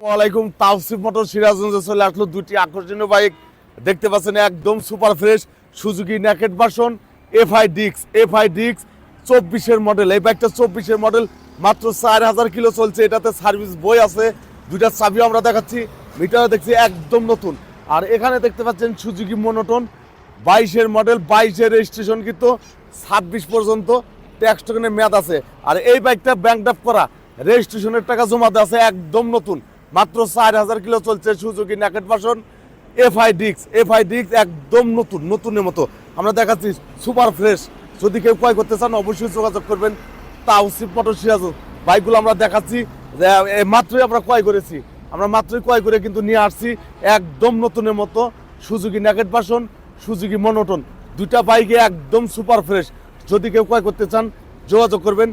ওয়ালাইকুম, তাওসিফ মোটর সিরাজগঞ্জে চলে আসলো দুটি আকর্ষণীয় বাইক। দেখতে পাচ্ছেন একদম super fresh Suzuki naked version FI ডিক্স এফআই ডিক্স চব্বিশের মডেল। এই বাইকটা চব্বিশের মডেল, মাত্র চার হাজার কিলো চলছে। এটাতে সার্ভিস বই আছে, দুইটা চাবি আমরা দেখাচ্ছি। মিটার দেখছি একদম নতুন। আর এখানে দেখতে পাচ্ছেন সুজুকি মনোটন, বাইশের মডেল, বাইশের রেজিস্ট্রেশন কিন্তু ছাব্বিশ পর্যন্ত, ট্যাক্স মেয়াদ আছে। আর এই বাইকটা ব্যাংক ড্রাফ করা, রেজিস্ট্রেশনের টাকা জমাতে আছে, একদম নতুন। মাত্র চার হাজার কিলো চলছে সুজুকি ন্যাকেট ভার্সন এফআই ডিক্স এফআই ডিক্স একদম নতুন, নতুনের মতো। আমরা দেখাচ্ছি সুপার ফ্রেশ। যদি কেউ ক্রয় করতে চান, অবশ্যই যোগাযোগ করবেন। তাওসিফ মোটর সিরাজ বাইকগুলো আমরা দেখাচ্ছি মাত্রই আমরা ক্রয় করেছি। আমরা মাত্রই ক্রয় করে কিন্তু নিয়ে আসছি একদম নতুনের মতো Suzuki naked version Suzuki monotone. দুইটা বাইকে একদম সুপার ফ্রেশ। যদি কেউ ক্রয় করতে চান, যোগাযোগ করবেন।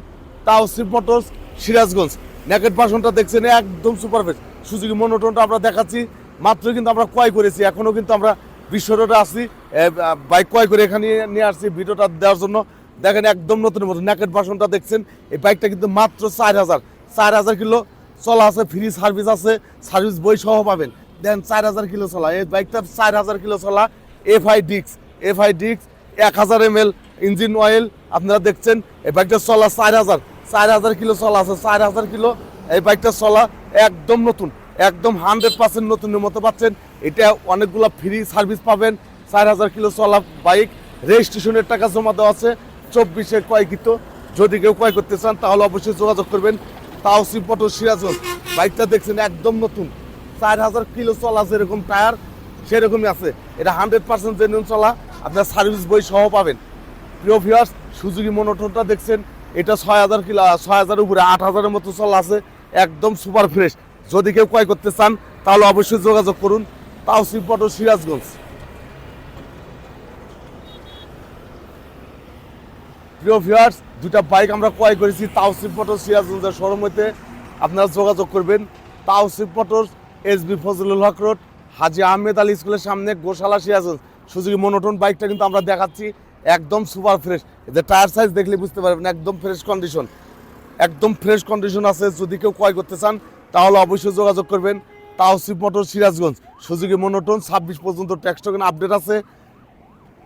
তাওসিফ মোটরস সিরাজগঞ্জ। ন্যাকেট ভার্সনটা দেখছেন, একদম সুপার ফ্রেশ। সুজুকি মনোটনটা আমরা দেখাচ্ছি। মাত্র কিন্তু আমরা ক্রয় করেছি এখনও কিন্তু আমরা বিশ্ব রোডে আসছি বাইক ক্রয় করে এখানে নিয়ে আসছি ভিডিওটা দেওয়ার জন্য। দেখেন একদম নতুন মতো ন্যাকেট ভার্সনটা দেখছেন। এই বাইকটা কিন্তু মাত্র চার হাজার। চার হাজার কিলো চলা আছে ফ্রি সার্ভিস আছে সার্ভিস বই সহ পাবেন। দেন চার হাজার কিলো চলা। এই বাইকটা চার হাজার কিলো চলা এফ আই ডিক্স এফ আই ডিক্স এক হাজার এম এল ইঞ্জিন অয়েল আপনারা দেখছেন। এই বাইকটা চলা চার হাজার। চার হাজার কিলো চলা আছে, চার হাজার কিলো এই বাইকটা চলা একদম নতুন, একদম হান্ড্রেড পার্সেন্ট নতুনের মতো পাচ্ছেন। এটা অনেকগুলো ফ্রি সার্ভিস পাবেন, চার হাজার কিলো চলা বাইক রেজিস্ট্রেশনের টাকা জমা দেওয়া আছে, চব্বিশে ক্রয়কৃত যদি কেউ ক্রয় করতে চান, তাহলে অবশ্যই যোগাযোগ করবেন। তাওসিফ পটো সিরাজগঞ্জ, বাইকটা দেখছেন একদম নতুন। চার হাজার কিলো চলা যেরকম টায়ার, সেরকমই আছে। এটা হান্ড্রেড পার্সেন্ট জেনুইন চলা, আপনার সার্ভিস বই সহ পাবেন। প্রিয় ভিউয়ার্স সুজুকি মনোটনটা দেখছেন, এটা ছয় হাজার কিলো, ছয় হাজারের উপরে আট হাজারের মতো চলা আছে। একদম সুপার ফ্রেশ। যদি কেউ ক্রয় করতে চান, তাহলে অবশ্যই যোগাযোগ করুন। তাওসিফ পটো সিরাজগঞ্জ। প্রিয় ভিউয়ার্স দুটা বাইক আমরা ক্রয় করেছি তাওসিফ মোটর সিরাজগঞ্জের শোরুম হইতে। আপনারা যোগাযোগ করবেন। Tawsif motor S B Fazlul Haque road, Haji Ahmed Ali স্কুলের সামনে গোশালা সিরাজগঞ্জ। সুযোগী মনোটন বাইকটা কিন্তু আমরা দেখাচ্ছি। একদম সুপার ফ্রেশ। এদের টায়ার সাইজ দেখলে বুঝতে পারবেন, একদম ফ্রেশ কন্ডিশন একদম ফ্রেশ কন্ডিশন আছে, যদি কেউ ক্রয় করতে চান, তাহলে অবশ্যই যোগাযোগ করবেন। তাওসিফ মোটর সিরাজগঞ্জ। সুযোগী মনোটন ছাব্বিশ পর্যন্ত ট্যাক্স টোকেন আপডেট আছে।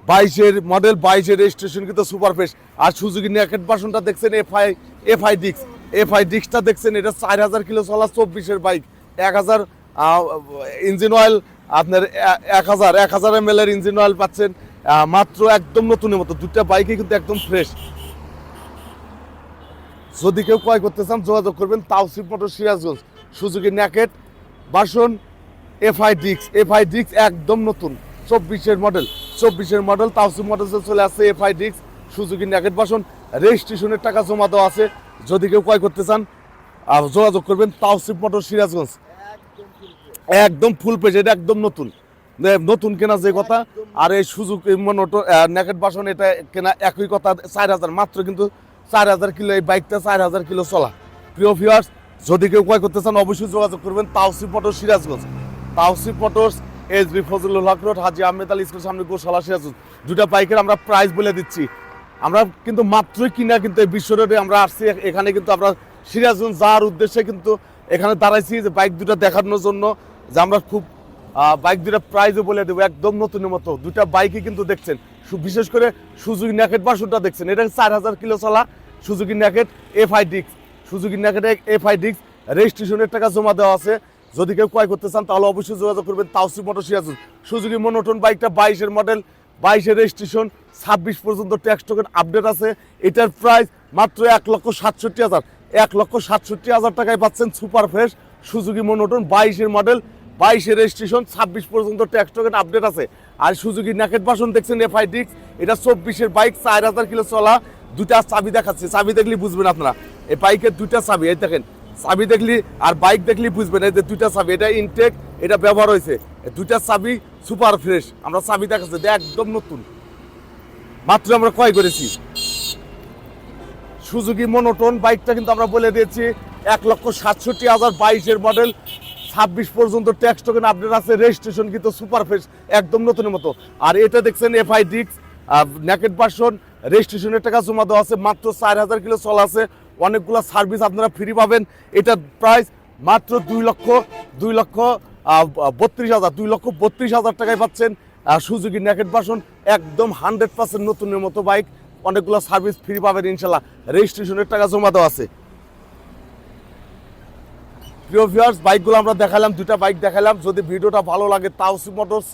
বাইশের মডেল বাইশের রেজিস্ট্রেশন কিন্তু সুপার ফ্রেশ আর সুজুকি ন্যাকেট বাসনটা দেখছেন এফআই এফআই ডিক্স এফআই ডিক্সটা দেখছেন, এটা চার হাজার কিলো চলা চব্বিশের বাইক এক হাজার ইঞ্জিন অয়েল আপনার এক হাজার এক হাজার এম এল এর ইঞ্জিন অয়েল পাচ্ছেন। মাত্র একদম নতুনের মতো। দুটা বাইকই কিন্তু একদম ফ্রেশ যদি কেউ ক্রয় করতে চান, যোগাযোগ করবেন Tawsif motor Sirajganj, Suzuki naked version FI ডিক্স এফআই ডিক্স একদম নতুন, চব্বিশের মডেল চব্বিশের মডেল তাওসিফ মোটরসে চলে আসছে এফআই ডিক্স সুজুকি ন্যাকেট বাসন, রেজিস্ট্রেশনের টাকা জমা দেওয়া আছে। যদি কেউ ক্রয় করতে চান, আর যোগাযোগ করবেন তাওসিফ মোটর সিরাজগঞ্জ। একদম ফুল পেজ এটা একদম নতুন। নতুন কেনা যে কথা, আর এই সুযোগ মোটর ন্যাকেট বাসন, এটা কেনা একই কথা, চার হাজার, মাত্র কিন্তু চার হাজার কিলো, এই বাইকটা চার হাজার কিলো চলা। প্রিয় ভিউয়ার্স যদি কেউ ক্রয় করতে চান, অবশ্যই যোগাযোগ করবেন Tawsif motor Sirajganj. Tawsif motors S B Fazlul Huq road, Haji Ahmed Ali school সামনে গোশালা সিরাজগঞ্জ। দুটা বাইকের আমরা প্রাইস বলে দিচ্ছি। আমরা কিন্তু মাত্রই কিনা কিন্তু এই বিশ্ব রোডে আমরা আসছি। এখানে কিন্তু আমরা সিরাজগঞ্জ যাওয়ার উদ্দেশ্যে কিন্তু এখানে দাঁড়াইছি যে বাইক দুটা দেখানোর জন্য, যে আমরা খুব বাইক দুটা প্রাইজও বলে দেবো, একদম নতুনের মতো। দুটা বাইকই কিন্তু দেখছেন। বিশেষ করে সুজুকি ন্যাকেট বাসনটা দেখছেন। এটা চার হাজার কিলো চলা সুজুকি ন্যাকেট এফ আই ডিক্স সুজুকি ন্যাকেট এফ আই ডিক্স রেজিস্ট্রেশনের টাকা জমা দেওয়া আছে। যদি কেউ ক্রয় করতে চান, তাহলে অবশ্যই যোগাযোগ করবেন Tawsi motor Sirajul. Suzuki monotone বাইকটা বাইশের মডেল বাইশের রেজিস্ট্রেশন, ছাব্বিশ পর্যন্ত ট্যাক্স টোকেন আপডেট আছে। এটার প্রাইস মাত্র এক লক্ষ সাতষট্টি হাজার। এক লক্ষ সাতষট্টি হাজার টাকায় পাচ্ছেন সুপার ফ্রেশ সুজুকি মনোটন বাইশের মডেল বাইশের রেজিস্ট্রেশন ছাব্বিশ পর্যন্ত ট্যাক্স টোকেন আপডেট আছে। আর সুজুকি ন্যাকেট বাসন দেখছেন এফআই ডিক্স এটা চব্বিশের বাইক চার হাজার কিলো চলা দুটা চাবি দেখাচ্ছে। চাবি দেখলে বুঝবেন আপনারা। এই বাইকের দুইটা চাবি, এই দেখেন, চাবি দেখলি আর বাইক দেখলি বুঝবেন, এই যে দুইটা চাবি, এটা ইনটেক এটা ব্যবহার হয়েছে। দুইটা চাবি সুপার ফ্রেশ আমরা চাবি দেখাচ্ছি একদম নতুন। মাত্র আমরা ক্রয় করেছি। সুজুকি মনোটন বাইকটা কিন্তু আমরা বলে দিয়েছি, এক লক্ষ সাতষট্টি হাজার বাইশের মডেল ছাব্বিশ পর্যন্ত ট্যাক্স টোকেন আপডেট আছে রেজিস্ট্রেশন কিন্তু সুপার ফ্রেশ একদম নতুনের মতো। আর এটা দেখছেন এফআই ডিক্স ন্যাকেট ভার্সন রেজিস্ট্রেশনের টাকা জমা দেওয়া আছে, মাত্র চার হাজার কিলো চলা আছে। অনেকগুলো সার্ভিস আপনারা ফ্রি পাবেন। এটার প্রাইস মাত্র দুই লক্ষ দুই লক্ষ বত্রিশ হাজার, দুই লক্ষ বত্রিশ হাজার টাকায় পাচ্ছেন সুজুকি নেকেট বাসন একদম হান্ড্রেড পার্সেন্ট নতুনের মতো বাইক অনেকগুলো সার্ভিস ফ্রি পাবেন ইনশাল্লাহ। রেজিস্ট্রেশনের টাকা জমা দেওয়া আছে। প্রিয় ভিউয়ার্স বাইকগুলো আমরা দেখালাম দুটা বাইক দেখালাম। যদি ভিডিওটা ভালো লাগে তাওসি মোটরস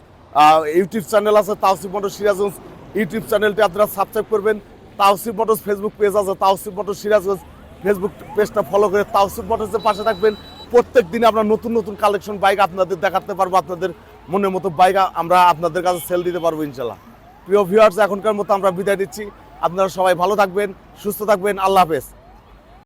ইউটিউব চ্যানেল আছে তাওসিফ মোটরস সিরাজগঞ্জ ইউটিউব চ্যানেলটি আপনারা সাবস্ক্রাইব করবেন। তাওসিফ মোটরস ফেসবুক পেজ আছে তাওসিফ মোটরস সিরাজগঞ্জ ফেসবুক পেজটা ফলো করে তাওসি মোটরসের পাশে থাকবেন। প্রত্যেক দিনে আমরা নতুন নতুন কালেকশন বাইক আপনাদের দেখাতে পারব, আপনাদের মনের মতো বাইক আমরা আপনাদের কাছে সেল দিতে পারব, ইনশাল্লাহ। প্রিয় ভিউয়ার্স এখনকার মতো আমরা বিদায় দিচ্ছি আপনারা সবাই ভালো থাকবেন, সুস্থ থাকবেন। আল্লাহ হাফেজ।